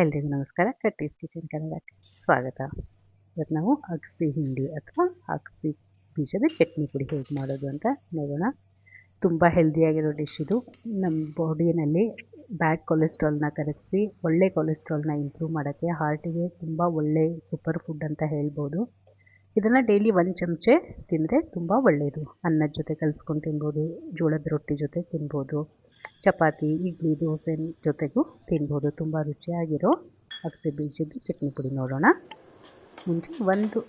ಎಲ್ರಿಗೂ ನಮಸ್ಕಾರ. ಕಟ್ಟೀಸ್ ಕಿಚನ್ ಕನ್ನಡಕ್ಕೆ ಸ್ವಾಗತ. ಇವತ್ತು ನಾವು ಅಗಸಿ ಹಿಂಡಿ ಅಥವಾ ಅಗಸಿ ಬೀಜದ ಚಟ್ನಿ ಪುಡಿ ಹೇಗೆ ಮಾಡೋದು ಅಂತ ನೋಡೋಣ. ತುಂಬ ಹೆಲ್ದಿಯಾಗಿರೋ ಡಿಶ್ ಇದು. ನಮ್ಮ ಬಾಡಿಯಲ್ಲಿ ಬ್ಯಾಡ್ ಕೊಲೆಸ್ಟ್ರಾಲ್ನ ಕರಗಿಸಿ, ಒಳ್ಳೆ ಕೊಲೆಸ್ಟ್ರಾಲ್ನ ಇಂಪ್ರೂವ್ ಮಾಡೋಕ್ಕೆ ಹಾರ್ಟಿಗೆ ತುಂಬ ಒಳ್ಳೆ ಸೂಪರ್ ಫುಡ್ ಅಂತ ಹೇಳ್ಬೋದು. ಇದನ್ನು ಡೈಲಿ ಒಂದು ಚಮಚೆ ತಿಂದರೆ ತುಂಬ ಒಳ್ಳೆಯದು ಅನ್ನದ ಜೊತೆ ಕಲಿಸ್ಕೊಂಡು ತಿನ್ಬೋದು, ಜೋಳದ ರೊಟ್ಟಿ ಜೊತೆ ತಿನ್ಬೋದು, ಚಪಾತಿ, ಇಡ್ಲಿ, ದೋಸೆ ಜೊತೆಗೂ ತಿನ್ಬೋದು. ತುಂಬ ರುಚಿಯಾಗಿರೋ ಅಗಸೆ ಬೀಜದ ಚಟ್ನಿ ಪುಡಿ ನೋಡೋಣ. ಮುಂಚೆ ಒಂದು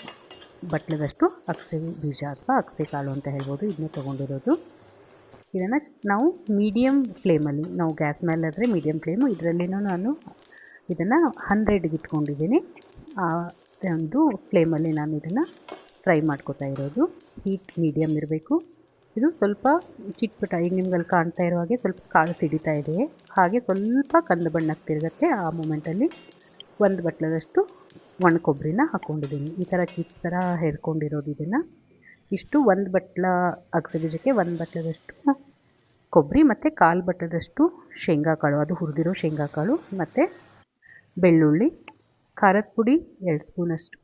ಬಟ್ಲದಷ್ಟು ಅಗಸೆ ಬೀಜ ಅಥವಾ ಅಗಸೆ ಕಾಳು ಅಂತ ಹೇಳ್ಬೋದು. ಇದನ್ನೇ ತೊಗೊಂಡಿರೋದು. ಇದನ್ನು ನಾವು ಮೀಡಿಯಮ್ ಫ್ಲೇಮಲ್ಲಿ ನಾವು ಗ್ಯಾಸ್ ಮೇಲೆ ಆದರೆ ಮೀಡಿಯಮ್ ಫ್ಲೇಮು ಇದರಲ್ಲಿನೂ ನಾನು ಇದನ್ನು ಹಂಡ್ರೆಡ್ಗೆ ಇಟ್ಕೊಂಡಿದ್ದೀನಿ. ಒಂದು ಫ್ಲೇಮಲ್ಲಿ ನಾನು ಇದನ್ನು ಫ್ರೈ ಮಾಡ್ಕೋತಾ ಇರೋದು. ಹೀಟ್ ಮೀಡಿಯಮ್ ಇರಬೇಕು. ಇದು ಸ್ವಲ್ಪ ಚಿಟ್ಪಟ, ಈಗ ನಿಮ್ಗಲ್ಲಿ ಕಾಣ್ತಾ ಇರೋ ಹಾಗೆ ಸ್ವಲ್ಪ ಕಾಳು ಸಿಡಿತಾ ಇದೆ. ಹಾಗೆ ಸ್ವಲ್ಪ ಕಂದು ಬಣ್ಣಕ್ಕೆ ತಿರುಗತ್ತೆ. ಆ ಮೂಮೆಂಟಲ್ಲಿ ಒಂದು ಬಟ್ಲದಷ್ಟು ಒಣ ಕೊಬ್ಬರಿನ ಹಾಕ್ಕೊಂಡಿದ್ದೀನಿ ಈ ಥರ ಚಿಪ್ಸ್ ಥರ ಹೇರ್ಕೊಂಡಿರೋದು ಇದನ್ನು. ಇಷ್ಟು ಒಂದು ಬಟ್ಲ ಅಗಸೆ ಬೀಜಕ್ಕೆ ಒಂದು ಬಟ್ಲದಷ್ಟು ಕೊಬ್ಬರಿ ಮತ್ತು ಕಾಲು ಬಟ್ಟದಷ್ಟು ಶೇಂಗಾ ಕಾಳು ಅದು ಹುರಿದಿರೋ ಶೇಂಗಾ ಕಾಳು ಮತ್ತು ಬೆಳ್ಳುಳ್ಳಿ ಖಾರದ ಪುಡಿ ಎರಡು ಸ್ಪೂನಷ್ಟು.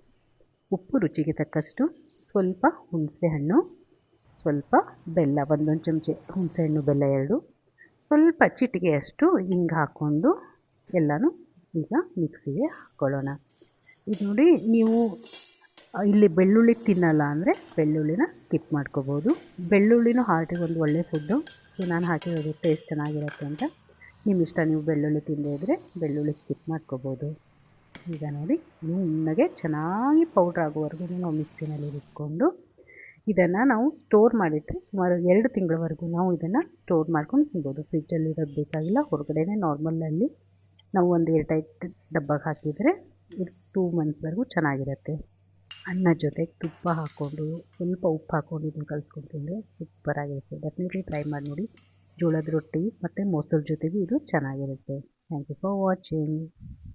ಉಪ್ಪು ರುಚಿಗೆ ತಕ್ಕಷ್ಟು ಸ್ವಲ್ಪ ಹುಣಸೆಹಣ್ಣು ಸ್ವಲ್ಪ ಬೆಲ್ಲ, ಒಂದೊಂದು ಚಮಚೆ ಹುಣಸೆಹಣ್ಣು ಬೆಲ್ಲ ಎರಡು. ಸ್ವಲ್ಪ ಚಿಟಿಗೆಯಷ್ಟು ಹಿಂಗೆ ಹಾಕ್ಕೊಂಡು ಎಲ್ಲನೂ ಈಗ ಮಿಕ್ಸಿಗೆ ಹಾಕ್ಕೊಳ್ಳೋಣ ಇದು ನೋಡಿ ನೀವು ಇಲ್ಲಿ ಬೆಳ್ಳುಳ್ಳಿ ತಿನ್ನಲ್ಲ ಅಂದರೆ ಬೆಳ್ಳುಳ್ಳಿನ ಸ್ಕಿಪ್ ಮಾಡ್ಕೋಬೋದು. ಬೆಳ್ಳುಳ್ಳಿನೂ ಹಾರ್ಟಿಗೆ ಒಂದು ಒಳ್ಳೆ ಫುಡ್ಡು ಸೊ ನಾನು ಹಾಕಿರೋದು ಟೇಸ್ಟ್ ಚೆನ್ನಾಗಿರುತ್ತೆ ಅಂತ. ನಿಮ್ಮ ಇಷ್ಟ ನೀವು ಬೆಳ್ಳುಳ್ಳಿ ತಿಂದೇ ಇದ್ದರೆ ಬೆಳ್ಳುಳ್ಳಿ ಸ್ಕಿಪ್ ಮಾಡ್ಕೋಬೋದು. ಈಗ ನೋಡಿ ನುಣ್ಣಗೆ ಚೆನ್ನಾಗಿ ಪೌಡ್ರ್ ಆಗೋವರೆಗೂ ನಾವು ಮಿಕ್ಸಿನಲ್ಲಿ ಇಟ್ಕೊಂಡು ಇದನ್ನು ನಾವು ಸ್ಟೋರ್ ಮಾಡಿಟ್ಟರೆ ಸುಮಾರು ಎರಡು ತಿಂಗಳವರೆಗೂ ನಾವು ಇದನ್ನು ಸ್ಟೋರ್ ಮಾಡ್ಕೊಂಡು ತಿನ್ಬೋದು. ಫ್ರಿಜ್ಜಲ್ಲಿ ಇರೋದು ಬೇಕಾಗಿಲ್ಲ, ಹೊರಗಡೆನೇ ನಾರ್ಮಲಲ್ಲಿ ನಾವು ಒಂದು ಎರಡು ಟೈಟ್ ಡಬ್ಬಗೆ ಹಾಕಿದರೆ ಇದು ಟೂ ಮಂತ್ಸ್ವರೆಗೂ ಚೆನ್ನಾಗಿರುತ್ತೆ. ಅನ್ನ ಜೊತೆಗೆ ತುಪ್ಪ ಹಾಕ್ಕೊಂಡು, ಸ್ವಲ್ಪ ಉಪ್ಪು ಹಾಕ್ಕೊಂಡು ಇದನ್ನು ಕಲಿಸ್ಕೊಂಡು ತಿಂದರೆ ಸೂಪರಾಗಿರುತ್ತೆ ಡೆಫಿನೆಟ್ಲಿ ಟ್ರೈ ಮಾಡಿ ನೋಡಿ. ಜೋಳದ ರೊಟ್ಟಿ ಮತ್ತು ಮೊಸರು ಜೊತೆಗೂ ಇದು ಚೆನ್ನಾಗಿರುತ್ತೆ. Thank you for watching